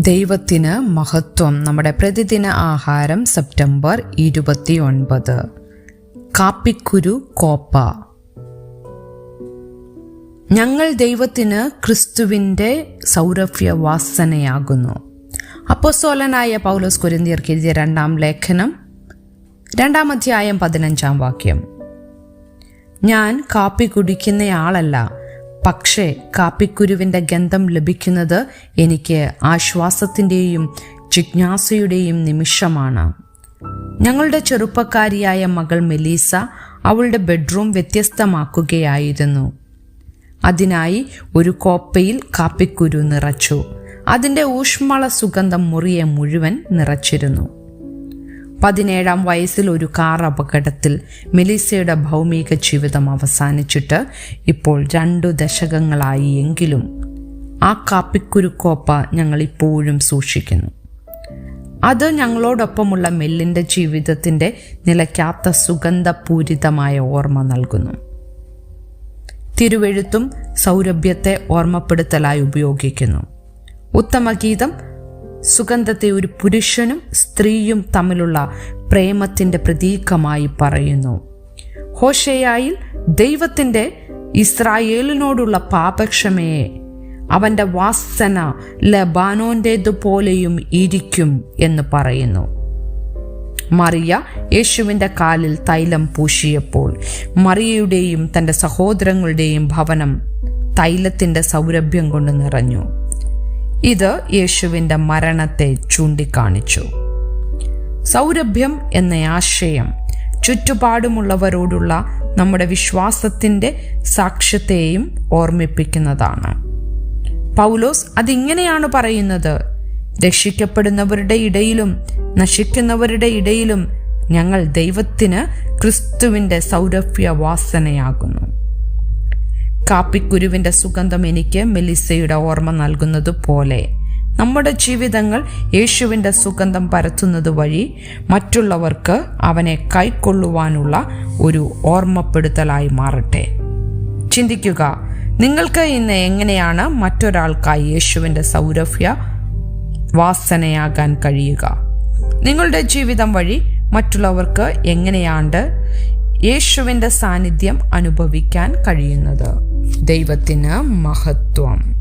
ദൈവത്തിന് മഹത്വം. നമ്മുടെ പ്രതിദിന ആഹാരം സെപ്റ്റംബർ ഇരുപത്തി ഒൻപത് കാപ്പിക്കുരു കോപ്പ. ഞങ്ങൾ ദൈവത്തിന് ക്രിസ്തുവിന്റെ സൗരഭ്യ വാസനയാകുന്നു അപ്പോസ്തോലനായ പൗലോസ് കുരിന്തിയർക്ക് എഴുതിയ രണ്ടാം ലേഖനം രണ്ടാം അധ്യായം പതിനഞ്ചാം വാക്യം. ഞാൻ കാപ്പി കുടിക്കുന്നയാളല്ല പക്ഷേ കാപ്പിക്കുരുവിന്റെ ഗന്ധം ലഭിക്കുന്നത് എനിക്ക് ആശ്വാസത്തിന്റെയും ജിജ്ഞാസയുടെയും നിമിഷമാണ്. ഞങ്ങളുടെ ചെറുപ്പക്കാരിയായ മകൾ മെലീസ അവളുടെ ബെഡ്റൂം വ്യത്യസ്തമാക്കുകയായിരുന്നു. അതിനായി ഒരു കോപ്പയിൽ കാപ്പിക്കുരു നിറച്ചു. അതിന്റെ ഊഷ്മള സുഗന്ധം മുറിയെ മുഴുവൻ നിറച്ചിരുന്നു. പതിനേഴാം വയസ്സിൽ ഒരു കാർ അപകടത്തിൽ മെലിസയുടെ ഭൗമിക ജീവിതം അവസാനിച്ചിട്ട് ഇപ്പോൾ രണ്ടു ദശകങ്ങളായി എങ്കിലും ആ കാപ്പിക്കുരുക്കോപ്പ ഞങ്ങൾ ഇപ്പോഴും സൂക്ഷിക്കുന്നു. അത് ഞങ്ങളോടൊപ്പമുള്ള മെല്ലിന്റെ ജീവിതത്തിന്റെ നിലയ്ക്കാത്ത സുഗന്ധപൂരിതമായ ഓർമ്മ നൽകുന്നു. തിരുവെഴുത്തും സൗരഭ്യത്തെ ഓർമ്മപ്പെടുത്തലായി ഉപയോഗിക്കുന്നു. ഉത്തമഗീതം സുഗന്ധത്തെ ഒരു പുരുഷനും സ്ത്രീയും തമ്മിലുള്ള പ്രേമത്തിന്റെ പ്രതീകമായി പറയുന്നു. ഹോഷയായിൽ ദൈവത്തിന്റെ ഇസ്രായേലിനോടുള്ള പാപക്ഷമയെ അവന്റെ വാസന ലബാനോന്റേതുപോലെയും ഇരിക്കും എന്ന് പറയുന്നു. മറിയ യേശുവിന്റെ കാലിൽ തൈലം പൂശിയപ്പോൾ മറിയയുടെയും തന്റെ സഹോദരങ്ങളുടെയും ഭവനം തൈലത്തിന്റെ സൗരഭ്യം കൊണ്ട് നിറഞ്ഞു. ഇത് യേശുവിന്റെ മരണത്തെ ചൂണ്ടിക്കാണിച്ചു. സൗരഭ്യം എന്ന ആശയം ചുറ്റുപാടുമുള്ളവരോടുള്ള നമ്മുടെ വിശ്വാസത്തിന്റെ സാക്ഷ്യത്തെയും ഓർമ്മിപ്പിക്കുന്നതാണ്. പൗലോസ് അതിങ്ങനെയാണ് പറയുന്നത് രക്ഷിക്കപ്പെടുന്നവരുടെ ഇടയിലും നശിക്കുന്നവരുടെ ഇടയിലും ഞങ്ങൾ ദൈവത്തിന് ക്രിസ്തുവിന്റെ സൗരഭ്യ വാസനയാകുന്നു കാപ്പിക്കുരുവിന്റെ സുഗന്ധം എനിക്ക് മെലിസയുടെ ഓർമ്മ നൽകുന്നത് പോലെ. നമ്മുടെ ജീവിതങ്ങൾ യേശുവിന്റെ സുഗന്ധം പരത്തുന്നത് വഴി മറ്റുള്ളവർക്ക് അവനെ കൈക്കൊള്ളുവാനുള്ള ഒരു ഓർമ്മപ്പെടുത്തലായി മാറട്ടെ. ചിന്തിക്കുക നിങ്ങൾക്ക് ഇന്ന് എങ്ങനെയാണ് മറ്റൊരാൾക്കായി യേശുവിന്റെ സൗരഭ്യ വാസനയാകാൻ കഴിയുക? നിങ്ങളുടെ ജീവിതം വഴി മറ്റുള്ളവർക്ക് എങ്ങനെയാണ്ട് യേശുവിന്റെ സാന്നിധ്യം അനുഭവിക്കാൻ കഴിയുന്നത്? ദൈവത്തിന് മഹത്വം.